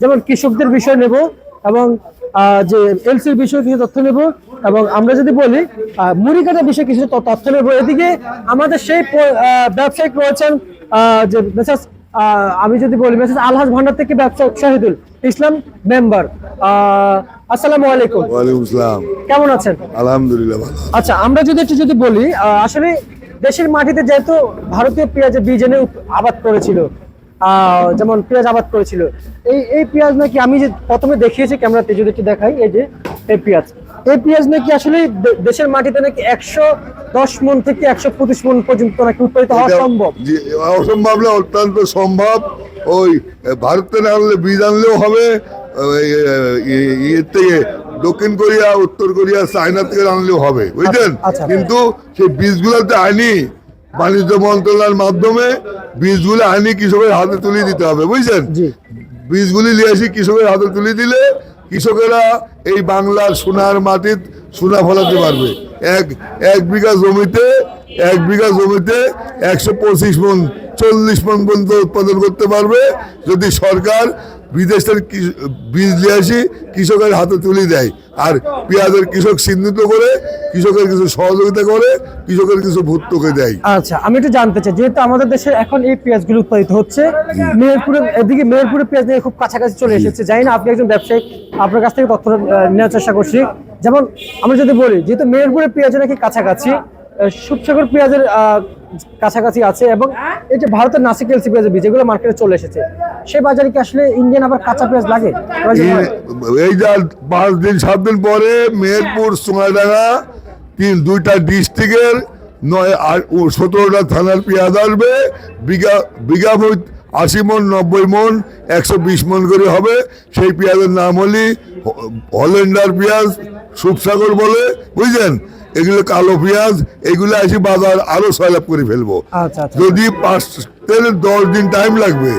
যেমন কৃষকদের বিষয় নেব এবং যে এলসির বিষয়ে কিছু তথ্য নেব এবং আমরা যদি বলি মুড়ি কাটার বিষয়ে কিছু তথ্য নেব। এদিকে আমাদের সেই ব্যবসায়িক রয়েছেন যে মেসাজ আমি যদি বলি মেসাজ আলহাজ ভান্ডার থেকে ব্যবসায়িক শাহিদুল ইসলাম মেম্বার। আসসালামু আলাইকুম। ওয়ালাইকুম আসসালাম কেমন আছেন? আলহামদুলিল্লাহ ভালো আচ্ছা আমরা যদি একটু যদি বলি আসলে দেশের মাটিতে যেহেতু ভারতীয় পেঁয়াজের বীজ এনে আবাদ করেছিল যেমন পেঁয়াজ আবাদ করেছিল। এই এই পেঁয়াজ নাকি আমি যে প্রথমে দেখিয়েছি ক্যামেরাতে যদি একটু দেখাই এই যে এই পেঁয়াজ। এই পেঁয়াজ নাকি আসলে দেশের মাটিতে নাকি একশো দশ মন থেকে একশো পঁচিশ মন পর্যন্ত নাকি উৎপাদিত হওয়া সম্ভব? অসম্ভব না অত্যন্ত সম্ভব। ওই ভারতে না আনলে বীজ আনলেও হবে ইয়ের থেকে দক্ষিণ কোরিয়া উত্তর কোরিয়া চায়না থেকে আনলেও হবে বুঝলেন? আচ্ছা। কিন্তু সেই বীজগুলোতে আইনি বাণিজ্য মন্ত্রণালয়ের মাধ্যমে বীজগুলো আইনি কৃষকের হাতে তুলে দিতে হবে বুঝছেন। বীজগুলি নিয়ে এসে কৃষকের হাতে তুলে দিলে কৃষকেরা এই বাংলার সোনার মাটির সোনা ফলাতে পারবে। এক এক বিঘা জমিতে এক বিঘা জমিতে একশো পঁচিশ মন চল্লিশ মন পর্যন্ত উৎপাদন করতে পারবে। যদি সরকার বিদেশের বীজ নিয়ে আসি কৃষকের হাতে তুলে দেয়। আর পেঁয়াজের কৃষক চিহ্নিত করে কৃষকের কিছু সহযোগিতা করে কৃষকের কিছু ভর্তুকে দেয়। আচ্ছা আমি একটু জানতে চাই যেহেতু আমাদের দেশে এখন এই পেঁয়াজগুলো উৎপাদিত হচ্ছে মেহেরপুরে এদিকে মেহেরপুরে পেঁয়াজ নিয়ে খুব কাছাকাছি চলে এসেছে। জানি না আপনি একজন ব্যবসায়ী আপনার কাছ থেকে তথ্য নেওয়ার চেষ্টা করছি। যেমন আমরা যদি বলি যেহেতু মেহেরপুরে পেঁয়াজ নাকি কাছাকাছি সুপসাগর পেঁয়াজের কাছাকাছি আছে এবং এই যে ভারতের নাসিক এলসি পেঁয়াজের বীজ, এগুলো মার্কেটে চলে এসেছে। সেই বাজারে কি আসলে ইন্ডিয়ান আবার কাঁচা পেঁয়াজ লাগে? এই- যা পাঁচ দিন, সাত দিন পরে মেহেরপুর সোনাইডাঙ্গা, তিন, দুইটা ডিস্ট্রিক্টের নয় সতেরোটা থানার পেঁয়াজ আসবে। বিঘা বিঘা আশি মন, নব্বই মন, একশো বিশ মন করে হবে। সেই পেঁয়াজের নাম হলি হ- হল্যান্ডার পেঁয়াজ, সুপসাগর বলে, বুঝলেন? এগুলো কালো পেঁয়াজ এগুলো আসি বাজার আরও ছয় লাভ করে ফেলব। আচ্ছা আচ্ছা। যদি পাঁচ থেকে দশ দিন টাইম লাগবে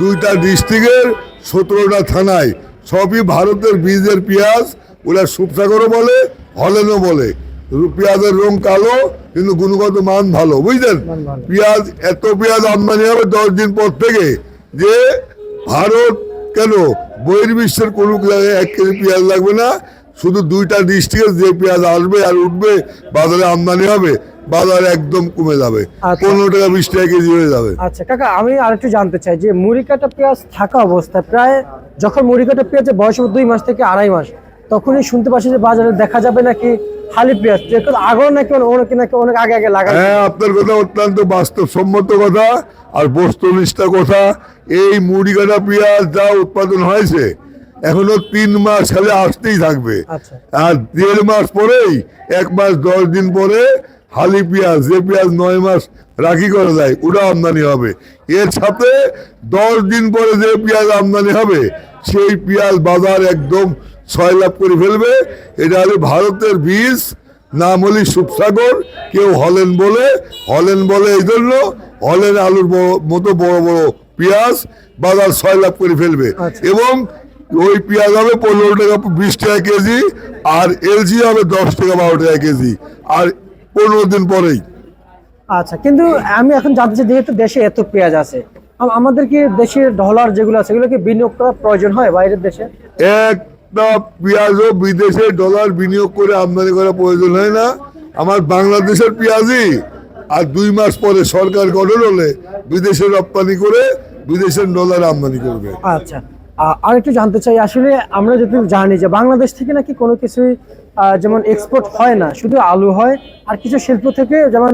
দুইটা ডিস্ট্রিক্টের সতেরোটা থানায় সবই ভারতের বীজের পেঁয়াজ ওরা সুপসাগরও বলে হলেনও বলে। পেঁয়াজের রং কালো কিন্তু গুণগত মান ভালো বুঝলেন? পেঁয়াজ এত পেঁয়াজ আমদানি হবে দশ দিন পর থেকে যে ভারত কেন বহির্বিশ্বের কোনো এক কেজি পেঁয়াজ লাগবে না শুধু দুইটা ডিস্ট্রিক্টে যে পেঁয়াজ আসবে আর উঠবে বাজারে আমদানি হবে বাজার একদম কমে যাবে। আচ্ছা। পনেরো টাকা বিশ টাকা কেজি হয়ে যাবে। আচ্ছা কাকা আমি আরেকটু জানতে চাই যে মুড়ি কাটা পেঁয়াজ থাকা অবস্থায় প্রায় যখন মুড়ি কাটা পেঁয়াজের বয়স হবে দুই মাস থেকে আড়াই মাস তখনই শুনতে পাচ্ছি যে বাজারে দেখা যাবে নাকি খালি পেঁয়াজ আগেও নাকি অনেক নাকি অনেক আগে আগে লাগাই হ্যাঁ আপনার কথা অত্যন্ত বাস্তবসম্মত কথা আর বস্তুনিষ্ঠ কথা। এই মুড়ি কাটা পেঁয়াজ যা উৎপাদন হয়েছে এখনও তিন মাস খালি আসতেই থাকবে। আচ্ছা। আর দেড় মাস পরেই এক মাস দশ দিন পরে হালি পেঁয়াজ যে পেঁয়াজ নয় মাস রাখি করা যায় ওটা আমদানি হবে। এর সাথে দশ দিন পরে যে পেঁয়াজ আমদানি হবে সেই পেঁয়াজ বাজার একদম ছয় লাভ করে ফেলবে। এটা হলো ভারতের বীজ নাম হলি সুপসাগর কেউ হলেন বলে হলেন বলে এই জন্য হলেন আলুর মতো বড় বড় পেঁয়াজ বাজার ছয় লাভ করে ফেলবে। আচ্ছা। এবং ওই পেঁয়াজ হবে পনেরো টাকা বিশ টাকা কেজি আর এলজি হবে দশ টাকা বারো টাকা কেজি আর পনেরো দিন পরেই। আচ্ছা কিন্তু আমি এখন জানতে চাই যেহেতু দেশে এত পেঁয়াজ আছে আমাদের কি দেশের ডলার যেগুলো আছে সেগুলো কি বিনিয়োগ করার প্রয়োজন হয় বাইরের দেশে? একটা পেঁয়াজও বিদেশে ডলার বিনিয়োগ করে আমদানি করা প্রয়োজন হয় না। আমার বাংলাদেশের পেঁয়াজই আর দুই মাস পরে সরকার গঠন হলে বিদেশে রপ্তানি করে বিদেশের ডলার আমদানি করবে। আচ্ছা আর একটু জানতে চাই, আসলে আমরা যদি জানি যে বাংলাদেশ থেকে নাকি কোনো কিছুই যেমন এক্সপোর্ট হয় না, শুধু আলু হয়, আর কিছু শিল্প থেকে যেমন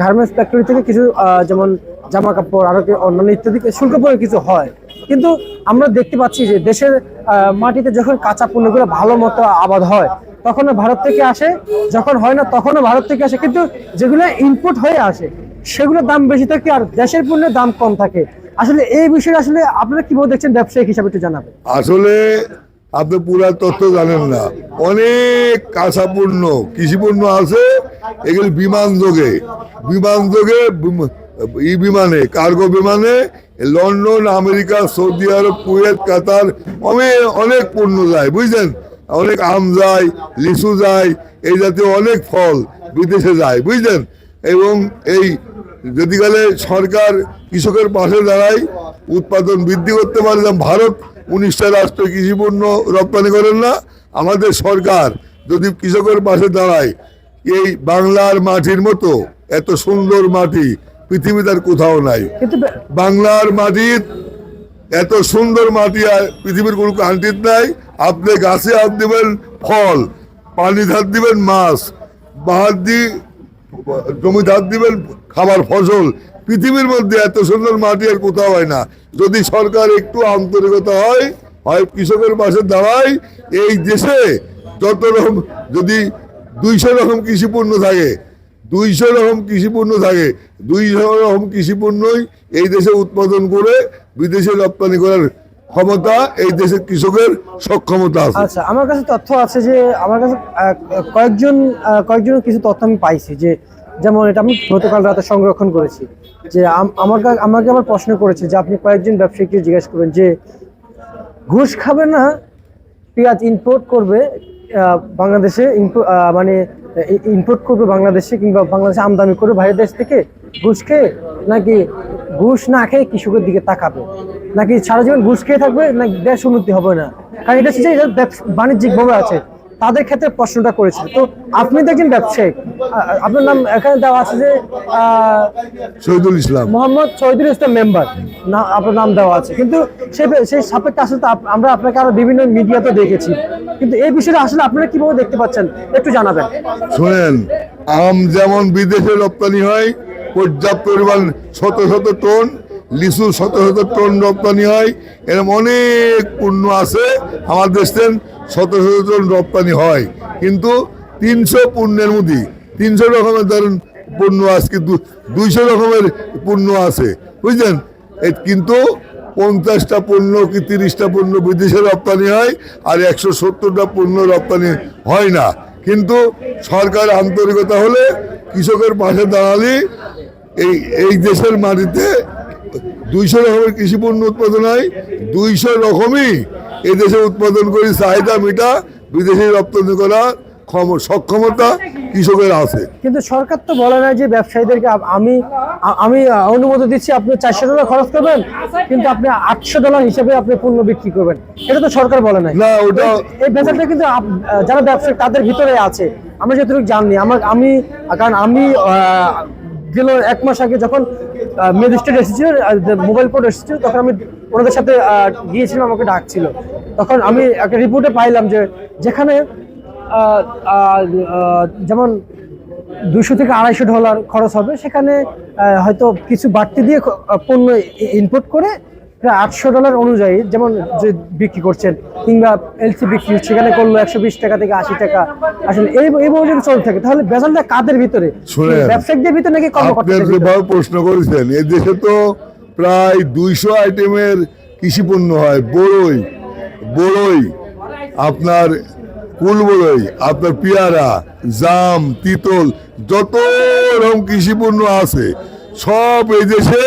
গার্মেন্টস ফ্যাক্টরি থেকে কিছু যেমন জামা কাপড় আরও অন্যান্য ইত্যাদি, শুল্ক পরে কিছু হয়। কিন্তু আমরা দেখতে পাচ্ছি যে দেশের মাটিতে যখন কাঁচা পণ্যগুলো ভালো মতো আবাদ হয় তখন ভারত থেকে আসে, যখন হয় না, তখনও ভারত থেকে আসে, কিন্তু যেগুলো ইম্পোর্ট হয়ে আসে, সেগুলোর দাম বেশি থাকে আর দেশের পণ্যের দাম কম থাকে। আসলে এই বিষয়ে আসলে আপনারা কীভাবে দেখছেন ব্যবসায়িক হিসাবে একটু জানাবেন? আসলে আপনি পুরা তথ্য জানেন না। অনেক কাঁচা পণ্য কৃষি পণ্য আছে, এগুলি বিমান যোগে। বিমান যোগে ই বিমানে, কার্গো বিমানে, London, America, Saudi Arab, Kuwait, Qatar অনেক অনেক পণ্য যায়, বুঝলেন? অনেক আম যায়, লিচু যায়, এই জাতীয় অনেক ফল বিদেশে যায়, বুঝলেন? এবং এই যদি গেলে সরকার কৃষকের পাশে দাঁড়ায় উৎপাদন বৃদ্ধি করতে পারে যেমন ভারত উনিশটা রাষ্ট্র কৃষি পণ্য রপ্তানি করেন না আমাদের সরকার যদি কৃষকের পাশে দাঁড়ায় এই বাংলার মাটির মতো এত সুন্দর মাটি পৃথিবীতে আর কোথাও নাই। বাংলার মাটির এত সুন্দর মাটি আর পৃথিবীর কোনো কান্ট্রির নাই। আপনি গাছে হাত দিবেন ফল পানি হাত দিবেন মাছ বাহার দি জমি হাত দিবেন, খাবার, ফসল। পৃথিবীর মধ্যে এত সুন্দর মাটি আর কোথাও হয় না। যদি সরকার একটু আন্তরিকতা হয় হয় কৃষকের পাশে দাঁড়ায়, এই দেশে যত রকম যদি দুইশো রকম কৃষি পণ্য থাকে, দুইশো রকম কৃষি পণ্য থাকে, দুইশো রকম কৃষি পণ্যই এই দেশে উৎপাদন করে বিদেশে রপ্তানি করার ক্ষমতা এই দেশের কৃষকের সক্ষমতা আছে। আচ্ছা আমার কাছে তথ্য আছে যে আমার কাছে কয়েকজন কয়েকজনের কিছু তথ্য আমি পাইছি যে, যেমন এটা আমি গতকাল রাতে সংরক্ষণ করেছি, যে আমার আমাকে আবার প্রশ্ন করেছে যে আপনি কয়েকজন ব্যবসায়ীকে জিজ্ঞেস করবেন যে, ঘুষ খাবে না, পেঁয়াজ ইম্পোর্ট করবে বাংলাদেশে মানে ইম্পোর্ট করবে বাংলাদেশে কিংবা বাংলাদেশে আমদানি করবে বাইরের দেশ থেকে ঘুষ খেয়ে, নাকি ঘুষ না খেয়ে কৃষকের দিকে তাকাবে? নাকি সারা জীবন ঘুষ খেয়ে থাকবে নাকি দেশ উন্নতি হবে না? কারণ এটা হচ্ছে যে বাণিজ্যিকভাবে আছে। তাদের ক্ষেত্রে প্রশ্নটা করেছে। তো আপনি তো একজন ব্যবসায়িক আপনার নাম এখানে দেওয়া আছে যে শহীদুল ইসলাম। মোহাম্মদ শহীদুল ইসলাম মেম্বার। না আপনার নাম দেওয়া আছে। কিন্তু সেই সেই সাপেক্ষে আসলে আমরা আপনাকে আরও বিভিন্ন মিডিয়াতে দেখেছি। কিন্তু এই বিষয়টা আসলে আপনারা কীভাবে দেখতে পাচ্ছেন? একটু জানাবেন। শোনেন আম যেমন বিদেশে রপ্তানি হয় পর্যাপ্ত পরিমাণ শত শত টন লিচু শত শত টন রপ্তানি হয়। এরকম অনেক পণ্য আছে। আমার দেশের শত শত টন রপ্তানি হয়। কিন্তু তিনশো পণ্যের মধ্যে, তিনশো রকমের ধরেন পণ্য আজকে দুইশো রকমের পণ্য আছে। বুঝলেন? কিন্তু পঞ্চাশটা পণ্য কি তিরিশটা পণ্য বিদেশে রপ্তানি হয়, আর একশো সত্তরটা পণ্য রপ্তানি হয় না। কিন্তু সরকার আন্তরিকতা হলে কৃষকের পাশে দাঁড়ালে এই এই দেশের মাটিতে দুইশো রকমের কৃষি পণ্য উৎপাদন হয় দুইশো রকমই এদেশে উৎপাদন করে চাহিদা মিটা বিদেশে রপ্তানি করা ক্ষম- সক্ষমতা কৃষকের আছে। কিন্তু সরকার তো বলে না যে ব্যবসায়ীদেরকে আমি আমি অনুমতি দিচ্ছি আপনি চারশো ডলার খরচ করবেন কিন্তু আপনি আটশো ডলার হিসেবে আপনি পণ্য বিক্রি করবেন। এটা তো সরকার বলে না না ওটা এই ভেজালটা কিন্তু যারা ব্যবসায়ী তাদের ভিতরে আছে। আমরা যতটুকু জানি আমার আমি কারণ আমি গেল এক মাস আগে যখন ম্যাজিস্ট্রেট এসেছি মোবাইল কোর্ট এসেছিল, তখন আমি ওনাদের সাথে গিয়েছিলাম, আমাকে ডাকছিল। তখন আমি একটা রিপোর্টে পাইলাম যে যেখানে যেমন দুশো থেকে আড়াইশো ডলার খরচ হবে, সেখানে হয়তো কিছু বাড়তি দিয়ে পণ্য ইনপুট করে প্রায় আটশো ডলার অনুযায়ী যেমন যে বিক্রি করছেন কিংবা এলসি বিক্রি সেখানে করল একশো বিশ টাকা থেকে আশি টাকা। আসলে এই এইভাবে যদি চলতে থাকে তাহলে বেজালটা কাদের ভিতরে? শুনেন, ব্যবসায়িকদের ভিতরে নাকি আপনি কর্মকর্তাদের প্রশ্ন করেছেন এই দেশে তো প্রায় দুইশো আইটেমের কৃষি পণ্য হয়। বড়ই বড়ই। আপনার কুল বড়ই আপনার পেয়ারা জাম তিতল যত রকম কৃষি পণ্য আছে সব এই দেশে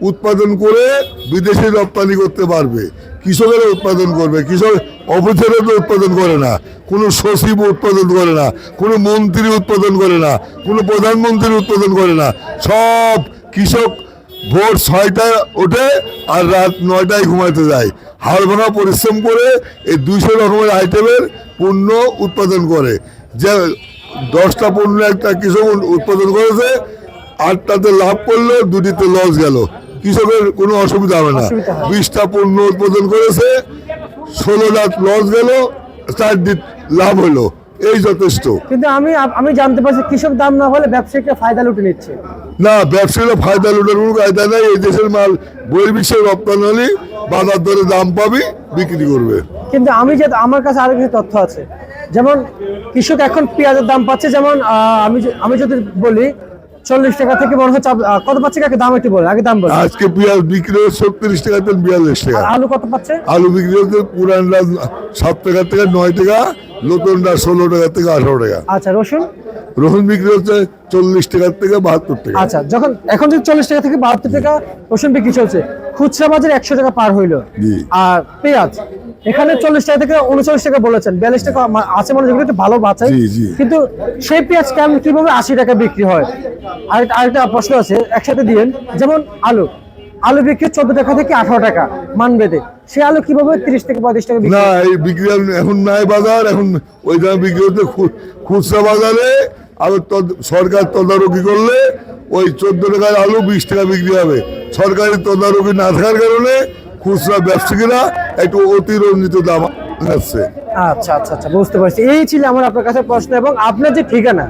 উৎপাদন করে বিদেশে রপ্তানি করতে পারবে। কৃষকেরা উৎপাদন করবে। কৃষক অফিসাররা তো উৎপাদন করে না। কোনো সচিব উৎপাদন করে না। কোনো মন্ত্রী উৎপাদন করে না। কোনো প্রধানমন্ত্রী উৎপাদন করে না। সব কৃষক ভোর ছয়টায় ওঠে আর রাত নয়টায় ঘুমাইতে যায়। হাড়ভাঙা পরিশ্রম করে এই দুইশো রকমের আইটেমের পণ্য উৎপাদন করে। যে দশটা পণ্য একটা কৃষক উৎপাদন করেছে, আটটাতে লাভ করল, দুটিতে লস গেল। কৃষকের কোনো অসুবিধা হবে না। বিশটা পণ্য উৎপাদন করেছে ষোলোটা লস গেল চার দিন লাভ হলো। এই যথেষ্ট। কিন্তু আমি আমি জানতে পারছি কৃষক দাম না হলে ব্যবসায়ীরা ফায়দা লুটে নিচ্ছে। না ব্যবসায়ীরা ফায়দা লুটার কোনো কায়দা নেই। এই দেশের মাল বহির্বিশ্বে রপ্তানি হলে বাজার দরে দাম পাবি বিক্রি করবে। কিন্তু আমি যে আমার কাছে আরও কিছু তথ্য আছে। যেমন কৃষক এখন পেঁয়াজের দাম পাচ্ছে যেমন আমি আমি যদি বলি চল্লিশ টাকা থেকে মনে হচ্ছে কত পাচ্ছে আগে দাম একটু বলে আগে দাম বলে আজকে পেঁয়াজ বিক্রি হচ্ছে ছত্রিশ টাকা থেকে বিয়াল্লিশ টাকা। আলু কত পাচ্ছে? আলু বিক্রি হচ্ছে পুরানটা সাত টাকা থেকে নয় টাকা নতুনটা ষোলো টাকা থেকে আঠারো টাকা। আচ্ছা রসুন? রসুন বিক্রি হচ্ছে চল্লিশ টাকা থেকে বাহাত্তর টাকা। আচ্ছা যখন এখন যদি চল্লিশ টাকা থেকে বাহাত্তর টাকা রসুন বিক্রি চলছে খুচরা বাজারে একশো টাকা পার হইল। আর পেঁয়াজ? এখানে চল্লিশ টাকা থেকে উনচল্লিশ টাকা বলেছেন। বিয়াল্লিশ টাকা আছে মানে যেগুলো ভালো বাঁচায়। কিন্তু সেই পেঁয়াজ কেমন কীভাবে আশি টাকা বিক্রি হয়? আর আরেকটা প্রশ্ন আছে একসাথে দিয়েন। যেমন আলু। আলু বিক্রি চোদ্দ টাকা থেকে আঠারো টাকা মান বেঁধে সে আলু কীভাবে তিরিশ থেকে পঁয়ত্রিশ টাকা বিক্রি না এই বিক্রি এখন- নাই বাজার। এখন ওই দামে বিক্রি হচ্ছে খুচরা বাজারে। তদ- সরকার তদারকি করলে ওই চোদ্দ টাকার আলু বিশ টাকা বিক্রি হবে। সরকারি তদারকি না থাকার কারণে খুচরা ব্যবসায়ীরা একটু অতিরঞ্জিত দাম আছে। আচ্ছা আচ্ছা আচ্ছা বুঝতে পারছি। এই ছিল আমার আপনার কাছে প্রশ্ন এবং আপনার যে ঠিকানা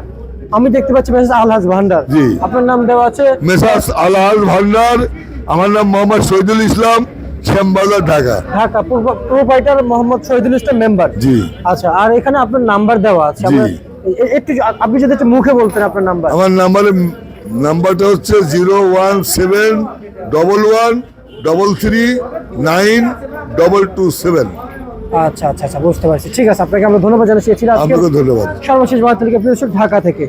আমি দেখতে পাচ্ছি মেসেজ আলহাজ ভান্ডার। জি। আপনার নাম দেওয়া আছে? মেসাস আলহাজ ভান্ডার আমার নাম Mohammad Shahidul Islam Shyambazar Dhaka. Dhaka proprietor Mohammad Shahidul Islam member. জি। আচ্ছা আর এখানে আপনার নাম্বার দেওয়া আছে। একটু আপনি যদি একটু মুখে বলতেন আপনার নাম্বার। আমার নাম্বারে নাম্বারটা হচ্ছে zero one seven double one double three nine double two seven আচ্ছা আচ্ছা আচ্ছা বুঝতে পারছি। ঠিক আছে আপনাকে আমরা ধন্যবাদ জানাচ্ছি আপনাকে ধন্যবাদ। সর্বশেষ বার্তা থেকে প্রিয় ঢাকা থেকে।